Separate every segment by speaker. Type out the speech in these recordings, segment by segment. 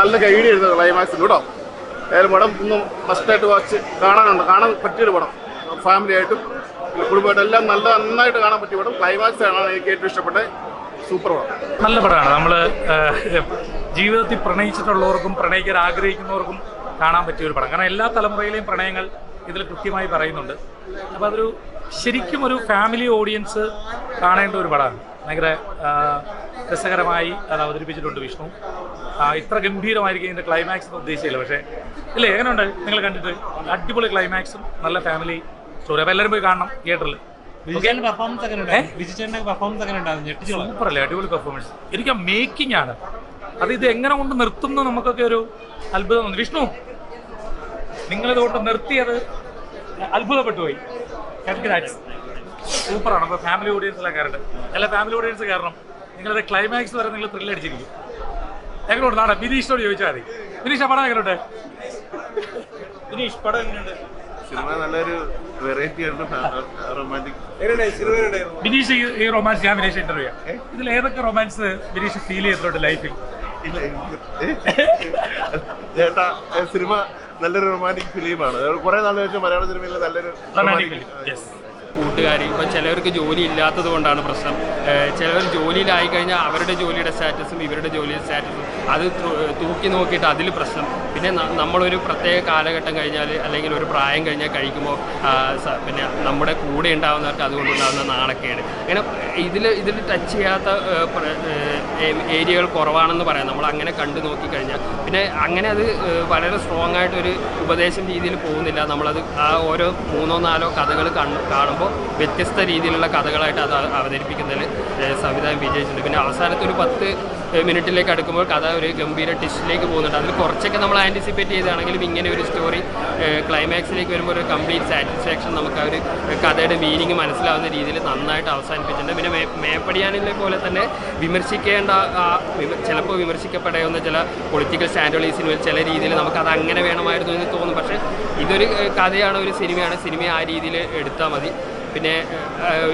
Speaker 1: നല്ല ഗൈഡ് ചെയ്തത് ക്ലൈമാക്സിൽ കേട്ടോ. ഏതായാലും പടം ഒന്നും മസ്റ്റായിട്ട് വാച്ച് കാണാനുണ്ട്. കാണാൻ പറ്റിയൊരു പടം. ഫാമിലി ആയിട്ടും കുടുംബമായിട്ടും എല്ലാം നല്ല നന്നായിട്ട് കാണാൻ പറ്റിയ പടം. ക്ലൈമാക്സ് ആണ് എനിക്ക് ഏറ്റവും ഇഷ്ടപ്പെട്ട സൂപ്പർ പടം.
Speaker 2: നല്ല പടമാണ്. നമ്മൾ ജീവിതത്തിൽ പ്രണയിച്ചിട്ടുള്ളവർക്കും പ്രണയിക്കാൻ ആഗ്രഹിക്കുന്നവർക്കും കാണാൻ പറ്റിയ ഒരു പടം. കാരണം എല്ലാ തലമുറയിലെയും പ്രണയങ്ങൾ ഇതിൽ കൃത്യമായി പറയുന്നുണ്ട്. അപ്പോൾ അതൊരു ശരിക്കും ഒരു ഫാമിലി ഓഡിയൻസ് കാണേണ്ട ഒരു പടമാണ്. ഭയങ്കര രസകരമായി അത് അവതരിപ്പിച്ചിട്ടുണ്ട് വിഷ്ണു. ഇത്ര ഗംഭീരമായിരിക്കും ഇതിന്റെ ക്ലൈമാക്സ് എന്ന് ഉദ്ദേശിച്ചില്ല. പക്ഷേ ഇല്ലേ എങ്ങനെയുണ്ട്? നിങ്ങൾ കണ്ടിട്ട്? അടിപൊളി ക്ലൈമാക്സും നല്ല ഫാമിലി സ്റ്റോറി അപ്പോൾ എല്ലാവരും പോയി കാണണം തിയേറ്ററിൽ അല്ലേ? അടിപൊളി പെർഫോമൻസ് എനിക്ക് ആ മേക്കിംഗ് ആണ്. അത് ഇത് എങ്ങനെ കൊണ്ട് നിർത്തുന്നു നമുക്കൊക്കെ ഒരു അത്ഭുതം വിഷ്ണു നിങ്ങളിത് കൊണ്ട് നിർത്തിയത് അത്ഭുതപ്പെട്ടു പോയി. സൂപ്പറാണ് അപ്പോൾ ഫാമിലി ഓഡിയൻസിലാണ് കയറേണ്ടത് എല്ലാ ഫാമിലി ഓഡിയൻസ് കാരണം നിങ്ങളുടെ ക്ലൈമാക്സ് വരെ നിങ്ങൾ ത്രില്ല് അടിച്ചിരിക്കും. എങ്ങനെയുണ്ട് നാടൻ? ബിനീഷിനോട് ചോദിച്ചാൽ മതി. ബിനീഷ് പടം എങ്ങനെയുണ്ട്? ബിനീഷ് പടം എങ്ങനെയുണ്ട്?
Speaker 1: സിനിമ നല്ലൊരു വെറൈറ്റി റൊമാന്റിക്
Speaker 2: ബിനീഷ് ഈ- റൊമാൻസ് ഞാൻ ബിനീഷ് ഇന്റർവ്യൂ ചെയ്യാം. ഇതിൽ ഏതൊക്കെ റൊമാൻസ് ബിനീഷ് ഫീൽ ചെയ്തിട്ടുണ്ട് ലൈഫിൽ
Speaker 1: ചേട്ടാ സിനിമ നല്ലൊരു റൊമാന്റിക് ഫിലിമാണ് കുറെ നാൾ വെച്ച് മലയാള സിനിമയിൽ നല്ലൊരു
Speaker 2: റൊമാന്റിക്
Speaker 3: കൂട്ടുകാർ ഇപ്പം ചിലവർക്ക് ജോലി ഇല്ലാത്തത് കൊണ്ടാണ് പ്രശ്നം. ചിലവർ ജോലിയിലായി കഴിഞ്ഞാൽ അവരുടെ ജോലിയുടെ സ്റ്റാറ്റസും ഇവരുടെ ജോലിയുടെ സ്റ്റാറ്റസും അത് തൂക്കി നോക്കിയിട്ട് അതിൽ പ്രശ്നം. പിന്നെ നമ്മളൊരു പ്രത്യേക കാലഘട്ടം കഴിഞ്ഞാൽ അല്ലെങ്കിൽ ഒരു പ്രായം കഴിഞ്ഞാൽ കഴിക്കുമ്പോൾ പിന്നെ നമ്മുടെ കൂടെ ഉണ്ടാകുന്നവർക്ക് അതുകൊണ്ടുണ്ടാകുന്ന നാണക്കേട്. അങ്ങനെ ഇതിൽ ഇതിൽ ടച്ച് ചെയ്യാത്ത ഏരിയകൾ കുറവാണെന്ന് പറയാം. നമ്മൾ അങ്ങനെ കണ്ടു നോക്കിക്കഴിഞ്ഞാൽ പിന്നെ അങ്ങനെ അത് വളരെ സ്ട്രോങ് ആയിട്ടൊരു ഉപദേശം രീതിയിൽ പോകുന്നില്ല. നമ്മളത് ആ ഓരോ മൂന്നോ നാലോ കഥകൾ കാണുമ്പോൾ വ്യത്യസ്ത രീതിയിലുള്ള കഥകളായിട്ട് അത് അവ- അവതരിപ്പിക്കുന്നതിൽ സംവിധാനം വിജയിച്ചിട്ടുണ്ട് പിന്നെ അവസാനത്തെ ഒരു പത്ത് മിനിറ്റിലേക്ക് അടുക്കുമ്പോൾ കഥ ഒരു ഗംഭീര ടിസ്റ്റിലേക്ക് പോകുന്നുണ്ട്. അതിൽ കുറച്ചൊക്കെ നമ്മൾ ആന്റിസിപ്പേറ്റ് ചെയ്താണെങ്കിലും ഇങ്ങനെ ഒരു സ്റ്റോറി ക്ലൈമാക്സിലേക്ക് വരുമ്പോൾ ഒരു കംപ്ലീറ്റ് സാറ്റിസ്ഫാക്ഷൻ നമുക്ക് ആ ഒരു കഥയുടെ മീനിങ് മനസ്സിലാവുന്ന രീതിയിൽ നന്നായിട്ട് അവസാനിപ്പിച്ചിട്ടുണ്ട്. പിന്നെ മേപ്പടിയാനിലെ പോലെ തന്നെ വിമർശിക്കേണ്ട ചിലപ്പോൾ വിമർശിക്കപ്പെടാവുന്ന ചില പൊളിറ്റിക്കൽ സ്റ്റാൻഡുകൾ ഈ സിനിമയിൽ ചില രീതിയിൽ നമുക്ക് അത് അങ്ങനെ വേണമായിരുന്നു എന്ന് തോന്നും. പക്ഷേ ഇതൊരു കഥയാണ് ഒരു സിനിമയാണ്. സിനിമയെ ആ രീതിയിൽ എടുത്താൽ മതി. പിന്നെ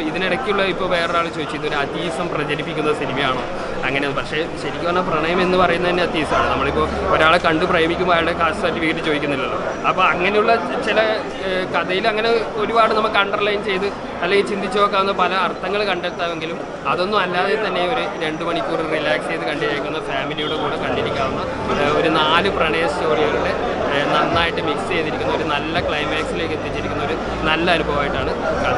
Speaker 3: ഇതിനിടയ്ക്കുള്ള ഇപ്പോൾ വേറൊരാൾ ചോദിച്ചു ഇതൊരു അതീസം പ്രചരിപ്പിക്കുന്ന സിനിമയാണോ? അങ്ങനെ പക്ഷേ ശരിക്കും പറഞ്ഞാൽ പ്രണയം എന്ന് പറയുന്നത് തന്നെ അതീസമാണ് നമ്മളിപ്പോൾ ഒരാളെ കണ്ട് പ്രേമിക്കുമ്പോൾ അയാളുടെ കാസ്റ്റ് സർട്ടിഫിക്കറ്റ് ചോദിക്കുന്നില്ലല്ലോ. അപ്പോൾ അങ്ങനെയുള്ള ചില കഥയിൽ അങ്ങനെ ഒരുപാട് നമുക്ക് അണ്ടർലൈൻ ചെയ്ത് അല്ലെങ്കിൽ ചിന്തിച്ചു നോക്കാവുന്ന പല അർത്ഥങ്ങൾ കണ്ടെത്താമെങ്കിലും അതൊന്നും അല്ലാതെ തന്നെ ഒരു രണ്ട് മണിക്കൂർ റിലാക്സ് ചെയ്ത് കണ്ടിരിക്കുന്ന ഫാമിലിയുടെ കൂടെ കണ്ടിരിക്കാവുന്ന ഒരു നാല് പ്രണയ സ്റ്റോറികളുടെ നന്നായിട്ട് മിക്സ് ചെയ്തിരിക്കുന്ന ഒരു നല്ല ക്ലൈമാക്സിലേക്ക് എത്തിച്ചിരിക്കുന്ന ഒരു നല്ല അനുഭവമായിട്ടാണ് കഥ